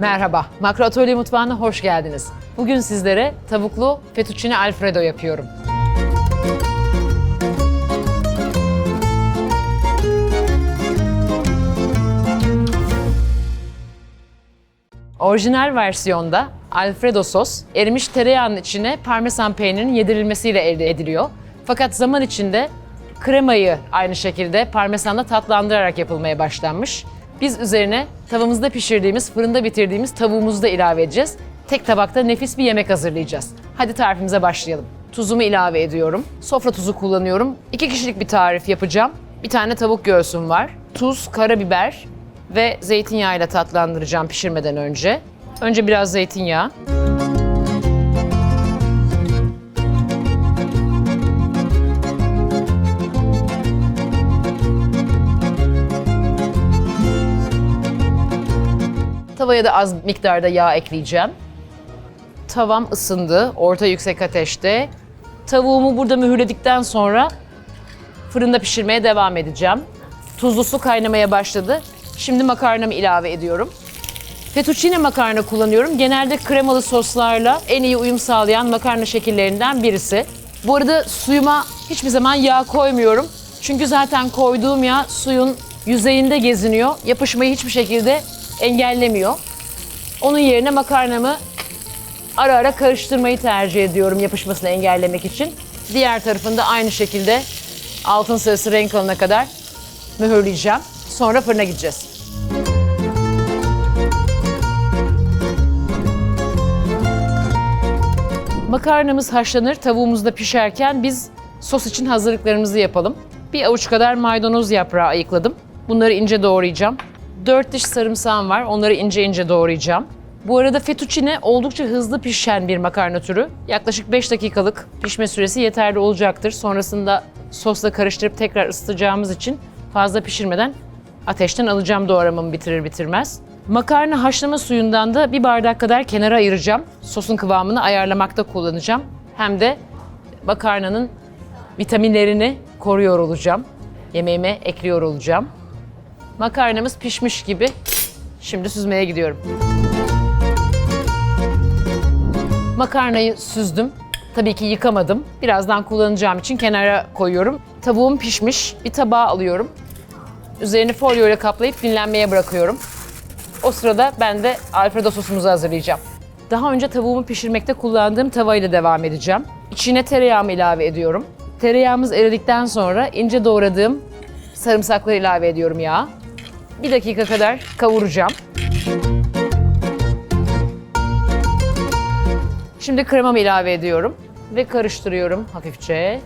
Merhaba, Makro Atölye Mutfağı'na hoş geldiniz. Bugün sizlere tavuklu fettuccine alfredo yapıyorum. Orijinal versiyonda alfredo sos erimiş tereyağının içine parmesan peynirinin yedirilmesiyle elde ediliyor. Fakat zaman içinde kremayı aynı şekilde parmesanla tatlandırarak yapılmaya başlanmış. Biz üzerine tavamızda pişirdiğimiz, fırında bitirdiğimiz tavuğumuzu da ilave edeceğiz. Tek tabakta nefis bir yemek hazırlayacağız. Hadi tarifimize başlayalım. Tuzumu ilave ediyorum. Sofra tuzu kullanıyorum. İki kişilik bir tarif yapacağım. Bir tane tavuk göğsüm var. Tuz, karabiber ve zeytinyağıyla tatlandıracağım pişirmeden önce. Önce biraz zeytinyağı. Tavaya da az miktarda yağ ekleyeceğim. Tavam ısındı, orta yüksek ateşte. Tavuğumu burada mühürledikten sonra fırında pişirmeye devam edeceğim. Tuzlu su kaynamaya başladı. Şimdi makarnamı ilave ediyorum. Fettuccine makarna kullanıyorum. Genelde kremalı soslarla en iyi uyum sağlayan makarna şekillerinden birisi. Bu arada suyuma hiçbir zaman yağ koymuyorum. Çünkü zaten koyduğum yağ suyun yüzeyinde geziniyor. Yapışmayı hiçbir şekilde engellemiyor. Onun yerine makarnamı ara ara karıştırmayı tercih ediyorum yapışmasını engellemek için. Diğer tarafını da aynı şekilde altın sarısı renk alana kadar mühürleyeceğim. Sonra fırına gideceğiz. Makarnamız haşlanır, tavuğumuz da pişerken biz sos için hazırlıklarımızı yapalım. Bir avuç kadar maydanoz yaprağı ayıkladım. Bunları ince doğrayacağım. 4 diş sarımsağım var, onları ince ince doğrayacağım. Bu arada fettuccine oldukça hızlı pişen bir makarna türü. Yaklaşık 5 dakikalık pişme süresi yeterli olacaktır. Sonrasında sosla karıştırıp tekrar ısıtacağımız için fazla pişirmeden ateşten alacağım doğramamı bitirir bitirmez. Makarna haşlama suyundan da bir bardak kadar kenara ayıracağım. Sosun kıvamını ayarlamakta kullanacağım. Hem de makarnanın vitaminlerini koruyor olacağım. Yemeğime ekliyor olacağım. Makarnamız pişmiş gibi. Şimdi süzmeye gidiyorum. Makarnayı süzdüm. Tabii ki yıkamadım. Birazdan kullanacağım için kenara koyuyorum. Tavuğum pişmiş. Bir tabağa alıyorum. Üzerini folyo ile kaplayıp dinlenmeye bırakıyorum. O sırada ben de alfredo sosumuzu hazırlayacağım. Daha önce tavuğumu pişirmekte kullandığım tavayla devam edeceğim. İçine tereyağımı ilave ediyorum. Tereyağımız eridikten sonra ince doğradığım sarımsakları ilave ediyorum yağa. Bir dakika kadar kavuracağım. Şimdi kremamı ilave ediyorum ve karıştırıyorum hafifçe.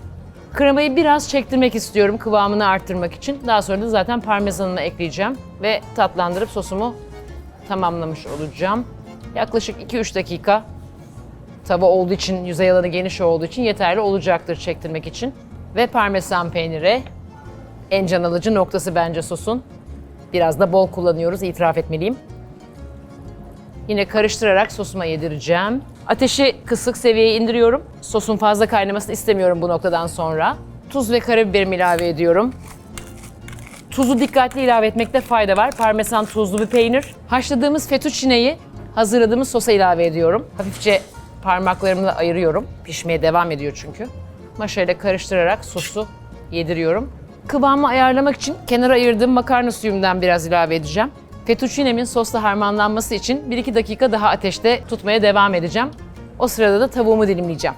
Kremayı biraz çektirmek istiyorum kıvamını arttırmak için. Daha sonra da zaten parmesanını ekleyeceğim ve tatlandırıp sosumu tamamlamış olacağım. Yaklaşık 2-3 dakika tava olduğu için, yüzey alanı geniş olduğu için yeterli olacaktır çektirmek için. Ve parmesan peyniri en can alıcı noktası bence sosun. Biraz da bol kullanıyoruz, itiraf etmeliyim. Yine karıştırarak sosuma yedireceğim. Ateşi kısık seviyeye indiriyorum. Sosun fazla kaynamasını istemiyorum bu noktadan sonra. Tuz ve karabiberimi ilave ediyorum. Tuzu dikkatli ilave etmekte fayda var. Parmesan tuzlu bir peynir. Haşladığımız fettuccineyi hazırladığımız sosa ilave ediyorum. Hafifçe parmaklarımla ayırıyorum. Pişmeye devam ediyor çünkü. Maşayla karıştırarak sosu yediriyorum. Kıvamı ayarlamak için kenara ayırdığım makarna suyumdan biraz ilave edeceğim. Fettuccine'min sosla harmanlanması için 1-2 dakika daha ateşte tutmaya devam edeceğim. O sırada da tavuğumu dilimleyeceğim.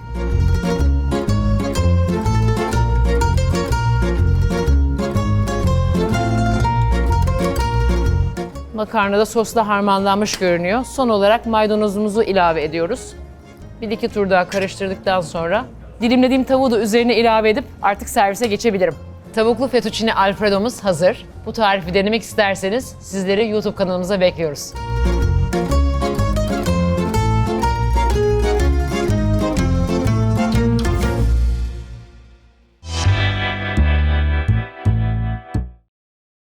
Makarna da sosla harmanlanmış görünüyor. Son olarak maydanozumuzu ilave ediyoruz. Bir iki tur daha karıştırdıktan sonra dilimlediğim tavuğu da üzerine ilave edip artık servise geçebilirim. Tavuklu fettuccine alfredomuz hazır. Bu tarifi denemek isterseniz sizleri YouTube kanalımıza bekliyoruz.